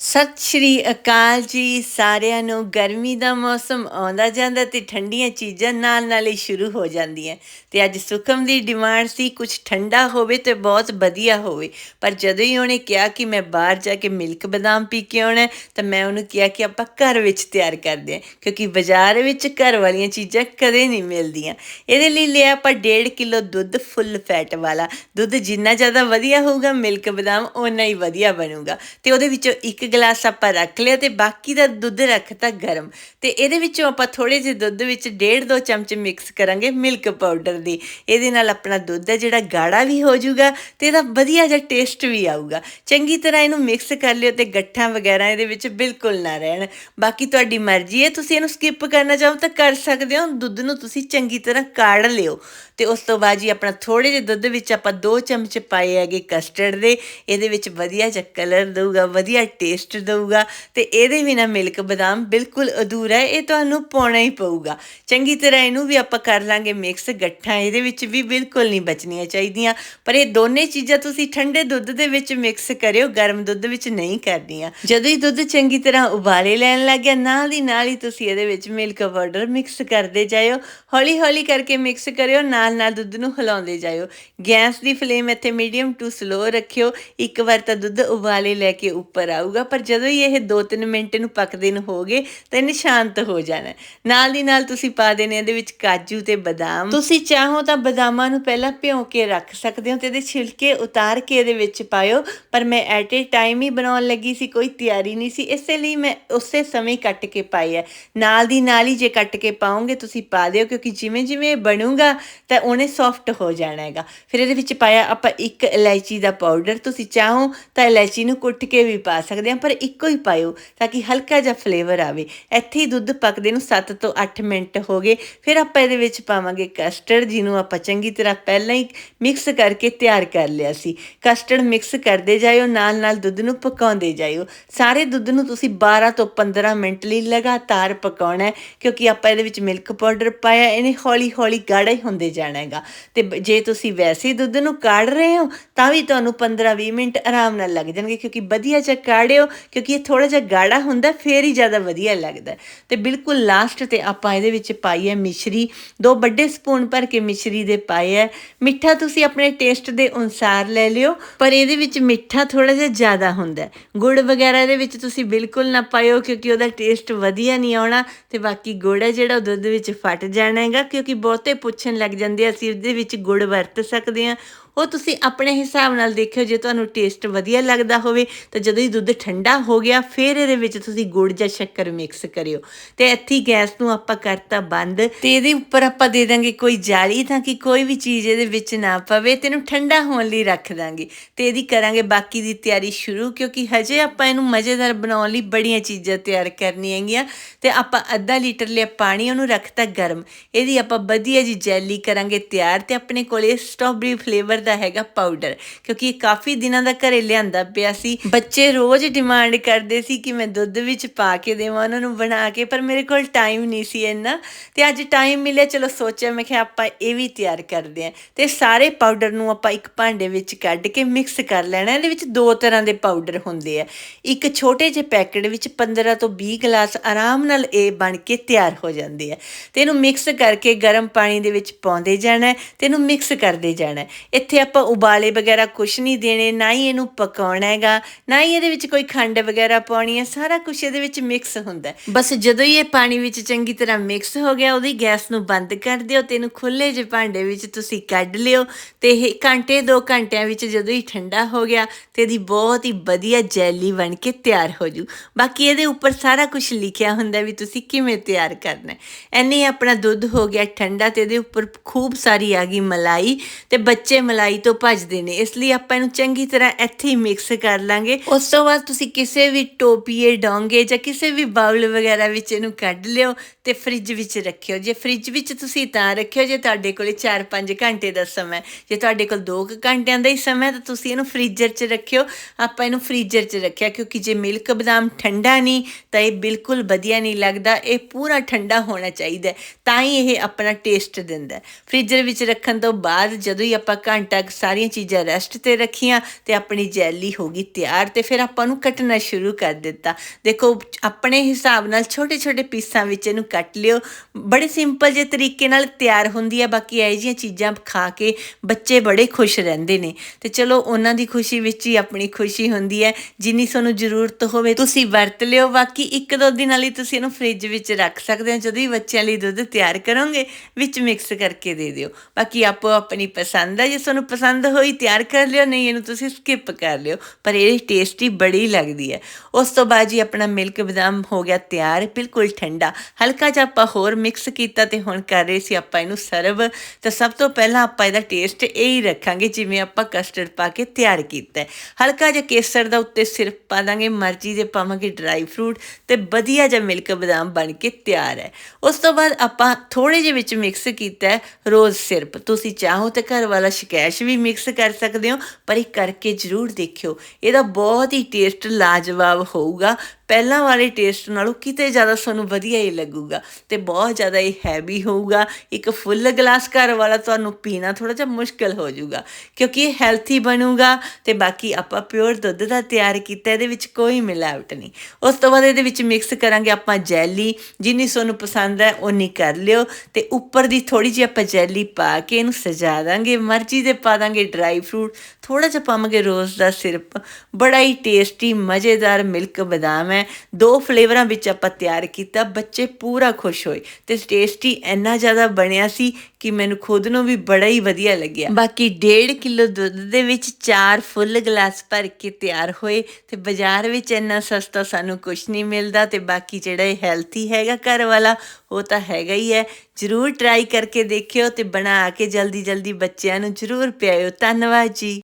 ਸਤਿ ਸ਼੍ਰੀ ਅਕਾਲ ਜੀ। ਸਾਰਿਆਂ ਨੂੰ ਗਰਮੀ ਦਾ ਮੌਸਮ ਆਉਂਦਾ ਜਾਂਦਾ ਤੇ ਠੰਡੀਆਂ ਚੀਜ਼ਾਂ ਨਾਲ ਨਾਲ ਹੀ ਸ਼ੁਰੂ ਹੋ ਜਾਂਦੀਆਂ। ਤੇ ਅੱਜ ਸੁਖਮ ਦੀ ਡਿਮਾਂਡ ਸੀ ਕੁਝ ਠੰਡਾ ਹੋਵੇ ਤੇ ਬਹੁਤ ਵਧੀਆ ਹੋਵੇ। ਪਰ ਜਦੋਂ ਹੀ ਉਹਨੇ ਕਿਹਾ ਕਿ ਮੈਂ ਬਾਹਰ ਜਾ ਕੇ ਮਿਲਕ ਬਦਾਮ ਪੀ ਕੇ ਆਉਣਾ ਤਾਂ ਮੈਂ ਉਹਨੂੰ ਕਿਹਾ ਕਿ ਆਪਾਂ ਘਰ ਵਿੱਚ ਤਿਆਰ ਕਰਦੇ ਹਾਂ, ਕਿਉਂਕਿ ਬਾਜ਼ਾਰ ਵਿੱਚ ਘਰ ਵਾਲੀਆਂ ਚੀਜ਼ਾਂ ਕਦੇ ਨਹੀਂ ਮਿਲਦੀਆਂ। ਇਹਦੇ ਲਈ ਲਿਆ ਆਪਾਂ 1.5 ਕਿਲੋ ਦੁੱਧ ਫੁੱਲ ਫੈਟ ਵਾਲਾ। ਦੁੱਧ ਜਿੰਨਾ ਜ਼ਿਆਦਾ ਵਧੀਆ ਹੋਊਗਾ, ਮਿਲਕ ਬਦਾਮ ਓਨਾ ਹੀ ਵਧੀਆ ਬਣੂਗਾ। ਤੇ ਉਹਦੇ ਵਿੱਚੋਂ ਇੱਕ ਇੱਕ ਗਲਾਸ ਆਪਾਂ ਰੱਖ ਲਿਆ ਤੇ ਬਾਕੀ ਦਾ ਦੁੱਧ ਰੱਖਤਾ ਗਰਮ। ਤੇ ਇਹਦੇ ਵਿੱਚੋਂ ਆਪਾਂ ਥੋੜੇ ਜਿਹੇ ਦੁੱਧ ਵਿੱਚ ਡੇਢ ਦੋ ਚਮਚ ਮਿਕਸ ਕਰਾਂਗੇ ਮਿਲਕ ਪਾਊਡਰ ਦੀ। ਇਹਦੇ ਨਾਲ ਆਪਣਾ ਦੁੱਧ ਹੈ ਜਿਹੜਾ ਗਾੜਾ ਵੀ ਹੋ ਜਾਊਗਾ ਤੇ ਇਹਦਾ ਵਧੀਆ ਜਿਹਾ ਟੇਸਟ ਵੀ ਆਊਗਾ। ਚੰਗੀ ਤਰ੍ਹਾਂ ਇਹਨੂੰ ਮਿਕਸ ਕਰ ਲਿਓ ਤੇ ਗੱਠਾਂ ਵਗੈਰਾ ਇਹਦੇ ਵਿੱਚ ਬਿਲਕੁਲ ਨਾ ਰਹਿਣ। ਬਾਕੀ ਤੁਹਾਡੀ ਮਰਜ਼ੀ ਹੈ, ਤੁਸੀਂ ਇਹਨੂੰ ਸਕਿਪ ਕਰਨਾ ਚਾਹੋ ਤਾਂ ਕਰ ਸਕਦੇ ਹੋ, ਦੁੱਧ ਨੂੰ ਤੁਸੀਂ ਚੰਗੀ ਤਰ੍ਹਾਂ ਕਾੜ ਲਿਓ। ਤੇ ਉਸ ਤੋਂ ਬਾਅਦ ਜੀ ਆਪਣਾ ਥੋੜੇ ਜਿਹੇ ਦੁੱਧ ਵਿੱਚ ਆਪਾਂ 2 ਚਮਚ ਪਾਏ ਹੈਗੇ ਕਸਟਰਡ ਦੇ। ਇਹਦੇ ਵਿੱਚ ਵਧੀਆ ਜਿਹਾ ਕਲਰ ਦਊਗਾ, ਵਧੀਆ ਟੇਸਟ ਦਊਗਾ ਤੇ ਇਹਦੇ ਬਿਨਾ ਮਿਲਕ ਬਦਾਮ ਬਿਲਕੁਲ ਅਧੂਰਾ ਹੈ, ਇਹ ਤੁਹਾਨੂੰ ਪਾਉਣਾ ਹੀ ਪਊਗਾ। ਚੰਗੀ ਤਰ੍ਹਾਂ ਇਹਨੂੰ ਵੀ ਆਪਾਂ ਕਰ ਲਾਂਗੇ ਮਿਕਸ ਗੱਠਾਂ ਇਹਦੇ ਵਿੱਚ ਵੀ ਬਿਲਕੁਲ ਨਹੀਂ ਬਚਣੀਆਂ ਚਾਹੀਦੀਆਂ। ਪਰ ਇਹ ਦੋਨੇ ਚੀਜ਼ਾਂ ਤੁਸੀਂ ਠੰਡੇ ਦੁੱਧ ਦੇ ਵਿੱਚ ਮਿਕਸ ਕਰਿਓ, ਗਰਮ ਦੁੱਧ ਵਿੱਚ ਨਹੀਂ ਕਰਨੀਆਂ ਜਦੋਂ ਹੀ ਦੁੱਧ ਚੰਗੀ ਤਰ੍ਹਾਂ ਉਬਾਲੇ ਲੈਣ ਲੱਗ ਗਿਆ ਨਾਲ ਦੀ ਨਾਲ ਹੀ ਤੁਸੀਂ ਇਹਦੇ ਵਿੱਚ ਮਿਲਕ ਪਾਊਡਰ ਮਿਕਸ ਕਰਦੇ ਜਾਇਓ। ਹੌਲੀ ਹੌਲੀ ਕਰਕੇ ਮਿਕਸ ਕਰਿਓ ਨਾਲ ਨਾਲ ਦੁੱਧ ਨੂੰ ਹਿਲਾਉਂਦੇ ਜਾਇਓ। ਗੈਸ ਦੀ ਫਲੇਮ ਇੱਥੇ ਮੀਡੀਅਮ ਟੂ ਸਲੋ ਰੱਖਿਓ। ਇੱਕ ਵਾਰ ਤਾਂ ਦੁੱਧ ਉਬਾਲੇ ਲੈ ਕੇ ਉੱਪਰ ਆਊਗਾ। ਪਰ ਜਦੋਂ ਹੀ ਇਹ 2-3 ਮਿੰਟ ਨੂੰ ਪੱਕਦੇ ਨੂੰ ਹੋਗੇ ਤਾਂ ਇਹਨੇ ਸ਼ਾਂਤ ਹੋ ਜਾਣਾ। ਨਾਲ ਦੀ ਨਾਲ ਤੁਸੀਂ ਪਾ ਦੇਣੇ ਇਹਦੇ ਵਿੱਚ ਕਾਜੂ ਤੇ ਬਦਾਮ। ਤੁਸੀਂ ਚਾਹੋ ਤਾਂ ਬਦਾਮਾਂ ਨੂੰ ਪਹਿਲਾਂ ਭਿਉਂ ਕੇ ਰੱਖ ਸਕਦੇ ਹੋ ਤੇ ਇਹਦੇ ਛਿਲਕੇ ਉਤਾਰ ਕੇ ਇਹਦੇ ਵਿੱਚ ਪਾਇਓ। ਪਰ ਮੈਂ ਐਟ ਏ ਟਾਈਮ ਹੀ ਬਣਾਉਣ ਲੱਗੀ ਸੀ, ਕੋਈ ਤਿਆਰੀ ਨਹੀਂ ਸੀ। ਇਸੇ ਲਈ ਮੈਂ ਉਸੇ ਸਮੇਂ ਕੱਟ ਕੇ ਪਾਈ ਹੈ। ਨਾਲ ਦੀ ਨਾਲ ਹੀ ਜੇ ਕੱਟ ਕੇ ਪਾਉਂਗੇ, ਤੁਸੀਂ ਪਾ ਦਿਓ, ਕਿਉਂਕਿ ਜਿਵੇਂ ਜਿਵੇਂ ਇਹ ਬਣੂਗਾ, ਤਾਂ ਉਹਨੇ ਸੌਫਟ ਹੋ ਜਾਣਾ ਹੈਗਾ। ਫਿਰ ਇਹਦੇ ਵਿੱਚ ਪਾਇਆ ਆਪਾਂ ਇੱਕ ਇਲਾਇਚੀ ਦਾ ਪਾਊਡਰ ਤੁਸੀਂ ਚਾਹੋ ਤਾਂ ਇਲਾਇਚੀ ਨੂੰ ਕੁੱਟ ਕੇ ਵੀ ਪਾ ਸਕਦੇ ਆ ਪਰ ਇੱਕੋ ਹੀ ਪਾਇਓ ਤਾਂ ਕਿ ਹਲਕਾ ਜਿਹਾ ਫਲੇਵਰ ਆਵੇ। ਇੱਥੇ ਹੀ ਦੁੱਧ ਪੱਕਦੇ ਨੂੰ 7 ਤੋਂ 8 ਮਿੰਟ ਹੋ ਗਏ। ਫਿਰ ਆਪਾਂ ਇਹਦੇ ਵਿੱਚ ਪਾਵਾਂਗੇ ਕਸਟਰਡ ਜਿਹਨੂੰ ਆਪਾਂ ਚੰਗੀ ਤਰ੍ਹਾਂ ਪਹਿਲਾਂ ਹੀ ਮਿਕਸ ਕਰਕੇ ਤਿਆਰ ਕਰ ਲਿਆ ਸੀ। ਕਸਟਰਡ ਮਿਕਸ ਕਰਦੇ ਜਾਇਓ ਨਾਲ ਨਾਲ ਦੁੱਧ ਨੂੰ ਪਕਾਉਂਦੇ ਜਾਇਓ। ਸਾਰੇ ਦੁੱਧ ਨੂੰ ਤੁਸੀਂ 12 ਤੋਂ 15 ਮਿੰਟ ਲਈ ਲਗਾਤਾਰ ਪਕਾਉਣਾ ਹੈ, ਕਿਉਂਕਿ ਆਪਾਂ ਇਹਦੇ ਵਿੱਚ ਮਿਲਕ ਪਾਊਡਰ ਪਾਇਆ, ਇਹਨੇ ਹੌਲੀ ਹੌਲੀ ਗਾੜਾ ਹੀ ਹੁੰਦੇ ਜਾਣਾ ਹੈਗਾ। ਤੇ ਜੇ ਤੁਸੀਂ ਵੈਸੇ ਦੁੱਧ ਨੂੰ ਕਾੜ ਰਹੇ ਹੋ, ਤਾਂ ਵੀ ਤੁਹਾਨੂੰ 15-20 ਮਿੰਟ ਆਰਾਮ ਨਾਲ ਲੱਗ ਜਾਣਗੇ, ਕਿਉਂਕਿ ਵਧੀਆ ਜਿਹਾ ਕਾੜਿਓ ਕਿਉਂਕਿ ਇਹ ਥੋੜਾ ਜਿਹਾ ਗਾੜਾ ਹੁੰਦਾ, ਫੇਰ ਹੀ ਜ਼ਿਆਦਾ ਵਧੀਆ ਲੱਗਦਾ। ਤੇ ਬਿਲਕੁਲ ਲਾਸਟ ਤੇ ਆਪਾਂ ਇਹਦੇ ਵਿੱਚ ਪਾਈ ਹੈ ਮਿਸ਼ਰੀ। ਦੋ ਵੱਡੇ ਸਪੂਨ ਭਰ ਕੇ ਮਿਸ਼ਰੀ ਦੇ ਪਾਏ ਹੈ। ਮਿੱਠਾ ਤੁਸੀਂ ਆਪਣੇ ਟੇਸਟ ਦੇ ਅਨੁਸਾਰ ਲੈ ਲਿਓ, ਪਰ ਇਹਦੇ ਵਿੱਚ ਮਿੱਠਾ ਥੋੜਾ ਜਿਹਾ ਜ਼ਿਆਦਾ ਹੁੰਦਾ ਗੁੜ ਵਗੈਰਾ ਇਹਦੇ ਵਿੱਚ ਤੁਸੀਂ ਬਿਲਕੁਲ ਨਾ ਪਾਇਓ, ਕਿਉਂਕਿ ਉਹਦਾ ਟੇਸਟ ਵਧੀਆ ਨਹੀਂ ਆਉਣਾ। ਤੇ ਬਾਕੀ ਗੁੜ ਹੈ ਜਿਹੜਾ ਉਹ ਦੁੱਧ ਵਿੱਚ ਫਟ ਜਾਣਾ ਹੈਗਾ, ਕਿਉਂਕਿ ਬਹੁਤੇ ਪੁੱਛਣ ਲੱਗ ਜਾਂਦੇ ਆ, ਅਸੀਂ ਇਹਦੇ ਵਿੱਚ ਗੁੜ ਵਰਤ ਸਕਦੇ ਹਾਂ। ਉਹ ਤੁਸੀਂ ਆਪਣੇ ਹਿਸਾਬ ਨਾਲ ਦੇਖਿਓ, ਜੇ ਤੁਹਾਨੂੰ ਟੇਸਟ ਵਧੀਆ ਲੱਗਦਾ ਹੋਵੇ, ਤਾਂ ਜਦੋਂ ਹੀ ਦੁੱਧ ਠੰਡਾ ਹੋ ਗਿਆ, ਫਿਰ ਇਹਦੇ ਵਿੱਚ ਤੁਸੀਂ ਗੁੜ ਜਾਂ ਸ਼ੱਕਰ ਮਿਕਸ ਕਰਿਓ। ਤੇ ਇੱਥੇ ਗੈਸ ਨੂੰ ਆਪਾਂ ਕਰਤਾ ਬੰਦ। ਤੇ ਇਹਦੇ ਉੱਪਰ ਆਪਾਂ ਦੇ ਦਾਂਗੇ ਕੋਈ ਜਾਲੀ ਤਾਂ ਕਿ ਕੋਈ ਵੀ ਚੀਜ਼ ਇਹਦੇ ਵਿੱਚ ਨਾ ਪਵੇ, ਤੇ ਇਹਨੂੰ ਠੰਡਾ ਹੋਣ ਲਈ ਰੱਖ ਦਾਂਗੇ। ਤੇ ਇਹਦੀ ਕਰਾਂਗੇ ਬਾਕੀ ਦੀ ਤਿਆਰੀ ਸ਼ੁਰੂ, ਕਿਉਂਕਿ ਹਜੇ ਆਪਾਂ ਇਹਨੂੰ ਮਜ਼ੇਦਾਰ ਬਣਾਉਣ ਲਈ ਬੜੀਆਂ ਚੀਜ਼ਾਂ ਤਿਆਰ ਕਰਨੀਆਂ ਹੈਗੀਆਂ। ਤੇ ਆਪਾਂ ਅੱਧਾ ਲੀਟਰ ਲਿਆ ਪਾਣੀ, ਉਹਨੂੰ ਰੱਖਤਾ ਗਰਮ। ਇਹਦੀ ਆਪਾਂ ਵਧੀਆ ਜੀ ਜੈਲੀ ਕਰਾਂਗੇ ਤਿਆਰ, ਤੇ ਆਪਣੇ ਕੋਲੇ ਸਟ੍ਰਾਬੇਰੀ ਫਲੇਵਰ ਦਾ ਹੈਗਾ ਪਾਊਡਰ ਕਿਉਂਕਿ ਇਹ ਕਾਫੀ ਦਿਨਾਂ ਦਾ ਘਰੇ ਲਿਆਂਦਾ ਪਿਆ ਸੀ। ਬੱਚੇ ਰੋਜ਼ ਡਿਮਾਂਡ ਕਰਦੇ ਸੀ ਕਿ ਮੈਂ ਦੁੱਧ ਵਿੱਚ ਪਾ ਕੇ ਦੇਵਾਂ, ਉਹਨਾਂ ਨੂੰ ਬਣਾ ਕੇ, ਪਰ ਮੇਰੇ ਕੋਲ ਟਾਈਮ ਨਹੀਂ ਸੀ ਇੰਨਾ। ਤੇ ਅੱਜ ਟਾਈਮ ਮਿਲਿਆ, ਚਲੋ ਸੋਚਿਆ, ਮੈਂ ਕਿ ਆਪਾਂ ਇਹ ਵੀ ਤਿਆਰ ਕਰਦੇ ਆਂ ਤੇ ਸਾਰੇ ਪਾਊਡਰ ਨੂੰ ਆਪਾਂ ਇੱਕ ਭਾਂਡੇ ਵਿੱਚ ਕੱਢ ਕੇ ਮਿਕਸ ਕਰ ਲੈਣਾ, ਇਹਦੇ ਵਿੱਚ ਦੋ ਤਰ੍ਹਾਂ ਦੇ ਪਾਊਡਰ ਹੁੰਦੇ ਆ। ਇੱਕ ਛੋਟੇ ਜਿਹੇ ਪੈਕਟ ਵਿੱਚ 15 ਤੋਂ 20 ਗਲਾਸ ਆਰਾਮ ਨਾਲ ਇਹ ਬਣ ਕੇ ਤਿਆਰ ਹੋ ਜਾਂਦੇ ਆ। ਤੇ ਇਹਨੂੰ ਮਿਕਸ ਕਰਕੇ ਗਰਮ ਪਾਣੀ ਦੇ ਵਿੱਚ ਪਾਉਂਦੇ ਜਾਣਾ ਹੈ, ਤੇ ਇਹਨੂੰ ਮਿਕਸ ਕਰਦੇ ਜਾਣਾ ਇੱਥੇ ਇੱਥੇ ਆਪਾਂ ਉਬਾਲੇ ਵਗੈਰਾ ਕੁਛ ਨਹੀਂ ਦੇਣੇ, ਨਾ ਹੀ ਇਹਨੂੰ ਪਕਾਉਣਾ ਹੈਗਾ, ਨਾ ਹੀ ਇਹਦੇ ਵਿੱਚ ਕੋਈ ਖੰਡ ਵਗੈਰਾ ਪਾਉਣੀ ਹੈ, ਸਾਰਾ ਕੁਝ ਇਹਦੇ ਵਿੱਚ ਮਿਕਸ ਹੁੰਦਾ ਬਸ ਜਦੋਂ ਹੀ ਇਹ ਪਾਣੀ ਵਿੱਚ ਚੰਗੀ ਤਰ੍ਹਾਂ ਮਿਕਸ ਹੋ ਗਿਆ, ਉਹਦੀ ਗੈਸ ਨੂੰ ਬੰਦ ਕਰ ਦਿਓ ਤੇ ਇਹਨੂੰ ਖੁੱਲੇ ਜਿਹੇ ਭਾਂਡੇ ਵਿੱਚ ਤੁਸੀਂ ਕੱਢ ਲਿਓ ਤੇ ਇਹ ਘੰਟੇ 2 ਘੰਟਿਆਂ ਵਿੱਚ ਜਦੋਂ ਹੀ ਠੰਡਾ ਹੋ ਗਿਆ ਤੇ ਇਹਦੀ ਬਹੁਤ ਹੀ ਵਧੀਆ ਜੈਲੀ ਬਣ ਕੇ ਤਿਆਰ ਹੋ ਜੂ। ਬਾਕੀ ਇਹਦੇ ਉੱਪਰ ਸਾਰਾ ਕੁਝ ਲਿਖਿਆ ਹੁੰਦਾ ਵੀ ਤੁਸੀਂ ਕਿਵੇਂ ਤਿਆਰ ਕਰਨਾ ਹੈ। ਐਨੇ ਆਪਣਾ ਦੁੱਧ ਹੋ ਗਿਆ ਠੰਡਾ ਤੇ ਇਹਦੇ ਉੱਪਰ ਖੂਬ ਸਾਰੀ ਆ ਗਈ ਮਲਾਈ ਤੇ ਬੱਚੇ ਮਲਾਈ ਤੋਂ ਭੱਜਦੇ ਨੇ, ਇਸ ਲਈ ਆਪਾਂ ਇਹਨੂੰ ਚੰਗੀ ਤਰ੍ਹਾਂ ਇੱਥੇ ਹੀ ਮਿਕਸ ਕਰ ਲਾਂਗੇ। ਉਸ ਤੋਂ ਬਾਅਦ ਤੁਸੀਂ ਕਿਸੇ ਵੀ ਟੋਪੀਏ ਡੋਂਗੇ ਜਾਂ ਕਿਸੇ ਵੀ ਬਾਉਲ ਵਗੈਰਾ ਵਿੱਚ ਇਹਨੂੰ ਕੱਢ ਲਿਓ ਤੇ ਫ੍ਰਿਜ ਵਿੱਚ ਰੱਖਿਓ। ਜੇ ਫ੍ਰਿਜ ਵਿੱਚ ਤੁਸੀਂ ਤਾਂ ਰੱਖਿਓ, ਜੇ ਤੁਹਾਡੇ ਕੋਲੇ 4-5 ਘੰਟੇ ਦਾ ਸਮਾਂ ਜੇ ਤੁਹਾਡੇ ਕੋਲ 2 ਘੰਟਿਆਂ ਦਾ ਹੀ ਸਮਾਂ ਤਾਂ ਤੁਸੀਂ ਇਹਨੂੰ ਫ੍ਰੀਜ਼ਰ 'ਚ ਰੱਖਿਓ। ਆਪਾਂ ਇਹਨੂੰ ਫ੍ਰੀਜ਼ਰ 'ਚ ਰੱਖਿਆ, ਕਿਉਂਕਿ ਜੇ ਮਿਲਕ ਬਦਾਮ ਠੰਡਾ ਨਹੀਂ, ਤਾਂ ਇਹ ਬਿਲਕੁਲ ਵਧੀਆ ਨਹੀਂ ਲੱਗਦਾ। ਇਹ ਪੂਰਾ ਠੰਡਾ ਹੋਣਾ ਚਾਹੀਦਾ ਤਾਂ ਹੀ ਇਹ ਆਪਣਾ ਟੇਸਟ ਦਿੰਦਾ ਹੈ। ਫ੍ਰੀਜ਼ਰ ਵਿੱਚ ਰੱਖਣ ਤੋਂ ਬਾਅਦ ਜਦੋਂ ਹੀ ਆਪਾਂ ਘੰਟਾ ਤੱਕ ਸਾਰੀਆਂ ਚੀਜ਼ਾਂ ਰੈਸਟ ਤੇ ਰੱਖੀਆਂ ਤੇ ਆਪਣੀ ਜੈਲੀ ਹੋ ਗਈ ਤਿਆਰ ਤੇ ਫਿਰ ਆਪਾਂ ਨੂੰ ਕੱਟਣਾ ਸ਼ੁਰੂ ਕਰ ਦਿੱਤਾ। ਦੇਖੋ, ਆਪਣੇ ਹਿਸਾਬ ਨਾਲ ਛੋਟੇ ਛੋਟੇ ਪੀਸਾਂ ਵਿੱਚ ਇਹਨੂੰ ਕੱਟ ਲਿਓ। ਬੜੇ ਸਿੰਪਲ ਜਿਹੇ ਤਰੀਕੇ ਨਾਲ ਤਿਆਰ ਹੁੰਦੀ ਹੈ ਬਾਕੀ ਇਹ ਜਿਹੀਆਂ ਚੀਜ਼ਾਂ ਖਾ ਕੇ ਬੱਚੇ ਬੜੇ ਖੁਸ਼ ਰਹਿੰਦੇ ਨੇ। ਤੇ ਚਲੋ, ਉਹਨਾਂ ਦੀ ਖੁਸ਼ੀ ਵਿੱਚ ਹੀ ਆਪਣੀ ਖੁਸ਼ੀ ਹੁੰਦੀ ਹੈ। ਜਿੰਨੀ ਤੁਹਾਨੂੰ ਜ਼ਰੂਰਤ ਹੋਵੇ, ਤੁਸੀਂ ਵਰਤ ਲਿਓ। ਬਾਕੀ ਇੱਕ ਦੋ ਦਿਨਾਂ ਲਈ ਤੁਸੀਂ ਇਹਨੂੰ ਫ੍ਰਿਜ ਵਿੱਚ ਰੱਖ ਸਕਦੇ ਹੋ। ਜਦੋਂ ਹੀ ਬੱਚਿਆਂ ਲਈ ਦੁੱਧ ਤਿਆਰ ਕਰੋਗੇ, ਵਿੱਚ ਮਿਕਸ ਕਰਕੇ ਦੇ ਦਿਓ। ਬਾਕੀ ਆਪੋ ਆਪਣੀ ਪਸੰਦ ਹੈ ਜੇ ਤੁਹਾਨੂੰ ਪਸੰਦ ਹੋਈ, ਤਿਆਰ ਕਰ ਲਿਓ, ਨਹੀਂ ਇਹਨੂੰ ਤੁਸੀਂ ਸਕਿਪ ਕਰ ਲਿਓ। ਪਰ ਇਹ ਟੇਸਟੀ ਬੜੀ ਲੱਗਦੀ ਹੈ। ਉਸ ਤੋਂ ਬਾਅਦ ਜੀ ਆਪਣਾ ਮਿਲਕ ਬਦਾਮ ਹੋ ਗਿਆ ਤਿਆਰ, ਬਿਲਕੁਲ ਠੰਡਾ। ਹਲਕਾ ਜਿਹਾ ਆਪਾਂ ਹੋਰ ਮਿਕਸ ਕੀਤਾ ਤੇ ਹੁਣ ਕਰ ਰਹੇ ਸੀ ਆਪਾਂ ਇਹਨੂੰ ਸਰਵ ਤਾਂ ਸਭ ਤੋਂ ਪਹਿਲਾਂ ਆਪਾਂ ਇਹਦਾ ਟੇਸਟ ਇਹ ਹੀ ਰੱਖਾਂਗੇ, ਜਿਵੇਂ ਆਪਾਂ ਕਸਟਰਡ ਪਾ ਕੇ ਤਿਆਰ ਕੀਤਾ ਹੈ। ਹਲਕਾ ਜਿਹਾ ਕੇਸਰ ਦਾ ਉੱਤੇ ਸਿਰਫ ਪਾ ਦਾਂਗੇ, ਮਰਜ਼ੀ ਦੇ ਪਾਵਾਂਗੇ ਡਰਾਈ ਫਰੂਟ ਤੇ ਵਧੀਆ ਜਿਹਾ ਮਿਲਕ ਬਦਾਮ ਬਣ ਕੇ ਤਿਆਰ ਹੈ। ਉਸ ਤੋਂ ਬਾਅਦ ਆਪਾਂ ਥੋੜੇ ਜਿਹੇ ਵਿੱਚ ਮਿਕਸ ਕੀਤਾ ਹੈ ਰੋਜ਼ ਸਿਰਪ। ਤੁਸੀਂ ਚਾਹੋ ਤੇ ਘਰ ਵਾਲਾ ਸ਼ਿਕੈਸ਼ ਵੀ ਮਿਕਸ ਕਰ ਸਕਦੇ ਹੋ, ਪਰ ਇਹ ਕਰਕੇ ਜ਼ਰੂਰ ਦੇਖਿਓ। ਇਹਦਾ ਬਹੁਤ ਹੀ ਟੇਸਟ ਲਾਜਵਾਬ ਹੋਊਗਾ। ਪਹਿਲਾਂ ਵਾਲੇ ਟੇਸਟ ਨਾਲੋਂ ਕਿਤੇ ਜ਼ਿਆਦਾ ਸਾਨੂੰ ਵਧੀਆ ਹੀ ਲੱਗੂਗਾ ਤੇ ਬਹੁਤ ਜ਼ਿਆਦਾ ਇਹ ਹੈਵੀ ਹੋਊਗਾ। ਇੱਕ ਫੁੱਲ ਗਲਾਸ ਘਰ ਵਾਲਾ ਤੁਹਾਨੂੰ ਪੀਣਾ ਥੋੜਾ ਜਿਹਾ ਮੁਸ਼ਕਲ ਹੋ ਜਾਊਗਾ, ਕਿਉਂਕਿ ਇਹ ਹੈਲਥੀ ਬਣੂਗਾ ਤੇ ਬਾਕੀ ਆਪਾਂ ਪਿਓਰ ਦੁੱਧ ਦਾ ਤਿਆਰ ਕੀਤਾ, ਇਹਦੇ ਵਿੱਚ ਕੋਈ ਮਿਲਾਵਟ ਨਹੀਂ। ਉਸ ਤੋਂ ਬਾਅਦ ਇਹਦੇ ਵਿੱਚ ਮਿਕਸ ਕਰਾਂਗੇ ਆਪਾਂ ਜੈਲੀ ਜਿੰਨੀ ਤੁਹਾਨੂੰ ਪਸੰਦ ਹੈ ਉਨੀ ਕਰ ਲਿਓ ਤੇ ਉੱਪਰ ਦੀ ਥੋੜੀ ਜਿਹੀ ਆਪਾਂ ਜੈਲੀ ਪਾ ਕੇ ਇਹਨੂੰ ਸਜਾ ਦਾਂਗੇ, ਮਰਜ਼ੀ ਦੇ ਪਾ ਦਾਂਗੇ ਡਰਾਈ ਫਰੂਟ ਥੋੜਾ ਜਿਹਾ ਪਾਵਾਂਗੇ ਰੋਜ਼ ਦਾ ਸਿਰਪ, ਬੜਾ ਹੀ ਟੇਸਟੀ ਮਜ਼ੇਦਾਰ ਮਿਲਕ ਬਦਾਮ ਮੈਂ ਦੋ ਫਲੇਵਰਾਂ ਵਿੱਚ ਆਪਾਂ ਤਿਆਰ ਕੀਤਾ, ਬੱਚੇ ਪੂਰਾ ਖੁਸ਼ ਹੋਏ ਤੇ ਟੇਸਟੀ ਇੰਨਾ ਜ਼ਿਆਦਾ ਬਣਿਆ ਸੀ ਕਿ ਮੈਨੂੰ ਖੁਦ ਨੂੰ ਵੀ ਬੜਾ ਹੀ ਵਧੀਆ ਲੱਗਿਆ। ਬਾਕੀ 1.5 ਕਿਲੋ ਦੁੱਧ ਦੇ ਵਿੱਚ 4 ਫੁੱਲ ਗਲਾਸ ਭਰ ਕੇ ਤਿਆਰ ਹੋਏ ਤੇ ਬਾਜ਼ਾਰ ਵਿੱਚ ਇੰਨਾ ਸਸਤਾ ਸਾਨੂੰ ਕੁਝ ਨਹੀਂ ਮਿਲਦਾ ਤੇ ਬਾਕੀ ਜਿਹੜਾ ਇਹ ਹੈਲਥੀ ਹੈਗਾ ਘਰ ਵਾਲਾ, ਉਹ ਤਾਂ ਹੈਗਾ ਹੀ ਹੈ। ਜਰੂਰ ਟਰਾਈ ਕਰਕੇ ਦੇਖਿਓ ਤੇ ਬਣਾ ਕੇ ਜਲਦੀ ਜਲਦੀ ਬੱਚਿਆਂ ਨੂੰ ਜਰੂਰ ਪਿਆਇਓ। ਧੰਨਵਾਦ ਜੀ।